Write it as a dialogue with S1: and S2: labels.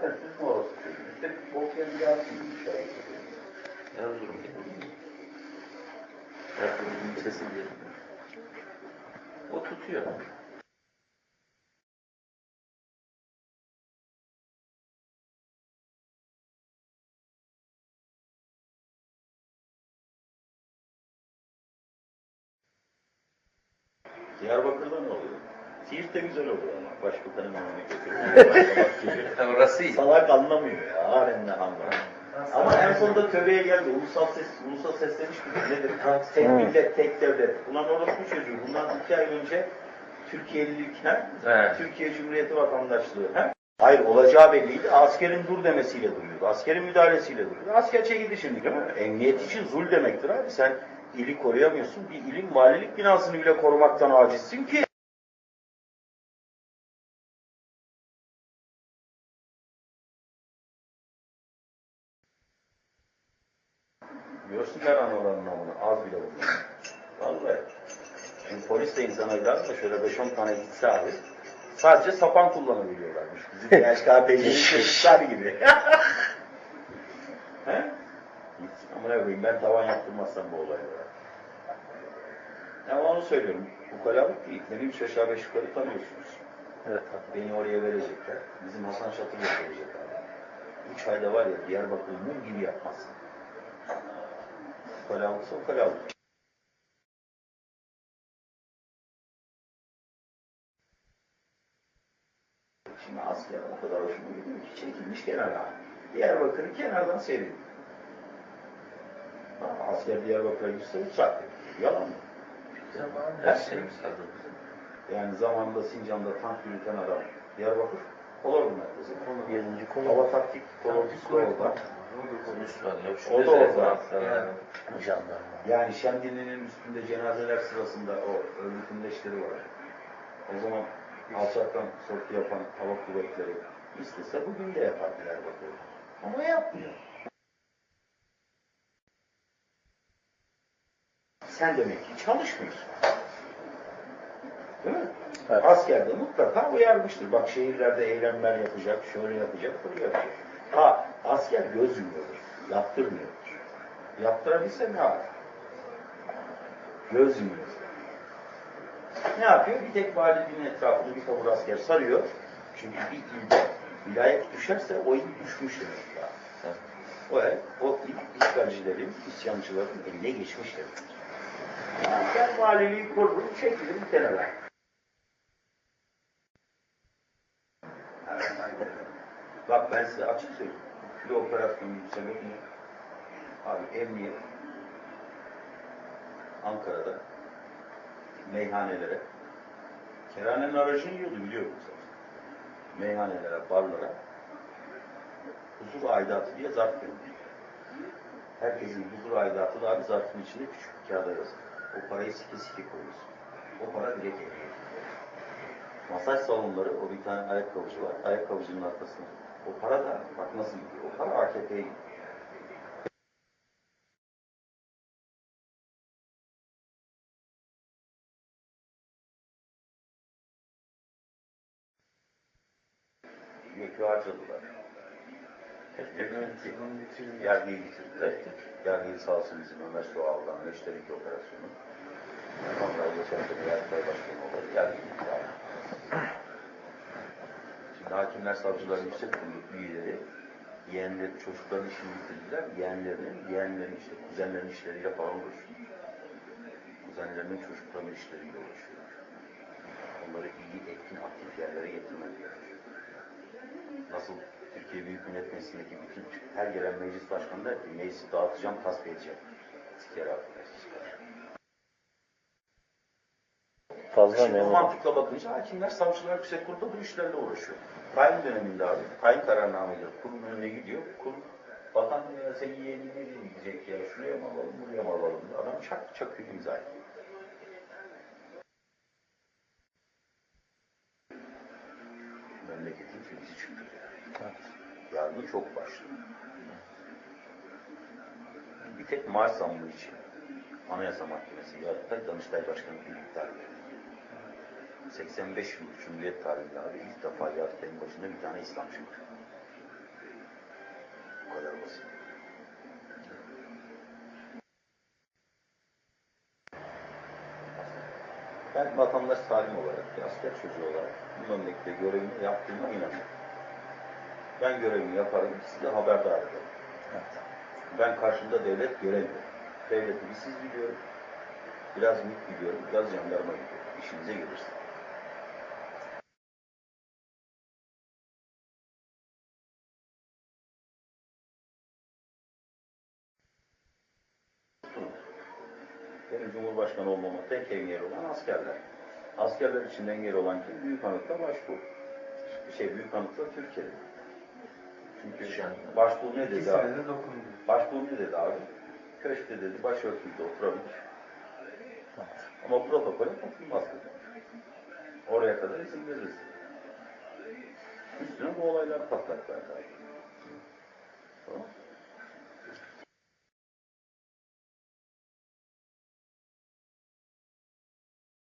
S1: zaten süzme olası çözüm. İşte bol kendi yapsın bir şey.
S2: Ne olurum ki? Rabbim'in sesi
S1: diye. O tutuyor. Diyarbakır'da mı oluyor? Siirt de güzel oluyor ama. Başbakanın önüne götürüyor.
S2: Orası.
S1: Salak anlamıyor ya. Halen de anlamıyor. Ama en sonunda tövbeye geldi. Ulusal ses, ulusal sesleniş midir nedir? Tek millet, tek devlet. Ulan orospu çocuğu. Bundan iki ay önce Türkiye'lilik hem
S2: Evet.
S1: Türkiye Cumhuriyeti vatandaşlığı hem Hayır olacağı belliydi. Askerin dur demesiyle duruyordu. Askerin müdahalesiyle duruyordu. Asker çekildi şimdi değil mi? Emniyet için zul demektir abi. Sen ili koruyamıyorsun. Bir ilin valilik binasını bile korumaktan acizsin ki. Görsünler analarının namını. Az bile bulmuyor. Vallahi. Şimdi polis de insana de şöyle 5-10 tane gitse abi. Sadece sapan kullanabiliyorlarmış. Bizim HKP'nin çocuklar gibi. He? Hiç amına koyayım ben tavan yaptırmazsam bu olaylara. Ama onu söylüyorum. Bu kalabalık değil. Beni üç aşağı beş yukarı tanıyorsunuz.
S2: Evet.
S1: Beni oraya verecekler. Bizim Hasan Şatır'la verecek abi. Üç ayda var ya Diyarbakır'ı mum gibi yapmazsın. Kalabalıksa o kalabalık. Şimdi asker o kadar hoşuma gidiyor ki çekilmiş kenara. Diyarbakır'ı kenardan. Ama Asker Diyarbakır'a gitse 3 saatte. Yalan mı?
S2: Her hazır bizim.
S1: Yani zamanında Sincan'da tank yürüten adam Diyarbakır Kolordu merkezi.
S3: Yedinci konu.
S1: Hava taktik kolordusu orada. O da orada. Yani.
S2: yani.
S3: Jandarma.
S1: Yani Şemdinli'nin üstünde cenazeler sırasında o örgütün leşleri var. O zaman alçaktan sortu yapan hava kuvvetleri istese bugün de yapar Diyarbakır. Ama yapmıyor. Sen demek ki çalışmıyorsun. Değil mi?
S3: Evet.
S1: Askerde mutlaka uyarmıştır. Bak şehirlerde eylemler yapacak, şöyle yapacak, böyle yapacak. Ha, asker göz yumuyordur, yaptırmıyordur. Yaptırabilse ne yapar? Göz yumuyor. Ne yapıyor? Bir tek valiliğin etrafını bir kabur asker sarıyor. Çünkü bir ilde vilayet düşerse o il düşmüş demek lazım. O el, o il işgalcilerin, isyancıların eline geçmiş demektir. Asker valiliği korur, çekilir bir kenara. Bak ben size açık söyleyeyim. Bir operasyonun sebebi? Abi emniyet Ankara'da meyhanelere Kerhane'nin aracını yiyordu biliyor musunuz? Meyhanelere, barlara huzur aidatı diye zarf vermiş. Herkesin huzur aidatı da abi zarfın içinde küçük bir kağıda yazılı. O parayı sike sike koyuyorsun. O para direkt emniyet. Masaj salonları, o bir tane ayakkabıcı var. Ayakkabıcının arkasında. O para da bak nasıl gidiyor. O para AKP'ye gidiyor. Yükü harcadılar. Yargıyı bitirdiler. Yargıyı sağ olsun bizim Ömer Soğal'dan Neşter'deki operasyonu. Onlar geçen sene Yargıtay Başkanı oldu. Yargıyı hakimler, savcılar, yüksek kurulu üyeleri yeğenleri, çocukların işini bitirdiler. Yeğenlerinin, yeğenlerin işte kuzenlerin işleriyle falan uğraşıyor. Kuzenlerinin çocuklarının işleriyle uğraşıyor. Onları iyi, etkin, aktif yerlere getirmek. Nasıl Türkiye Büyük Millet Meclisi'ndeki bütün her gelen meclis başkanı der ki meclisi dağıtacağım, tasfiye edeceğim. Siker meclis başkanı.
S3: Fazla
S1: Şimdi bu
S3: memur.
S1: mantıkla bakınca hakimler, savcılar yüksek kurulda bu işlerle uğraşıyor. Tayin döneminde abi, tayin kararnameleri kurulun önüne gidiyor. Kurul, vatan ya seni yeğenine gidecek ya, şuraya mı alalım, buraya mı alalım? Adam çak çakıyor imzayı. Memleketin filizi çıktı. Yargı çok başlı. Bir tek maaş zammı için Anayasa Mahkemesi, Yargıtay, Danıştay Başkanı bir iptal etti. 85 yıl Cumhuriyet tarihinde abi ilk defa Yargıtay'ın başında bir tane İslam çıktı. Bu kadar basit. Ben vatandaş salim olarak, bir asker çocuğu olarak bu memlekette görevimi yaptığıma inanıyorum. Ben görevimi yaparım, sizi haberdar ederim.
S3: Evet.
S1: Ben karşımda devlet göremiyorum. Devleti bir siz biliyorum, biraz MİT biliyorum, biraz jandarma biliyorum. İşinize gelirse. Benim Cumhurbaşkanı olmama tek engel olan askerler. Askerler için engel olan kim? Büyük Hanıt'la Başbuğ. Şey, Büyük Hanıt'la Türkiye'de. Çünkü. Başbuğ ne dedi abi? Başbuğ ne dedi abi? Köşkte dedi, başörtüsüyle oturabilir. Ama protokole dokunmaz dedi. Oraya kadar izin veririz. Üstüne bu olaylar patlak verdi.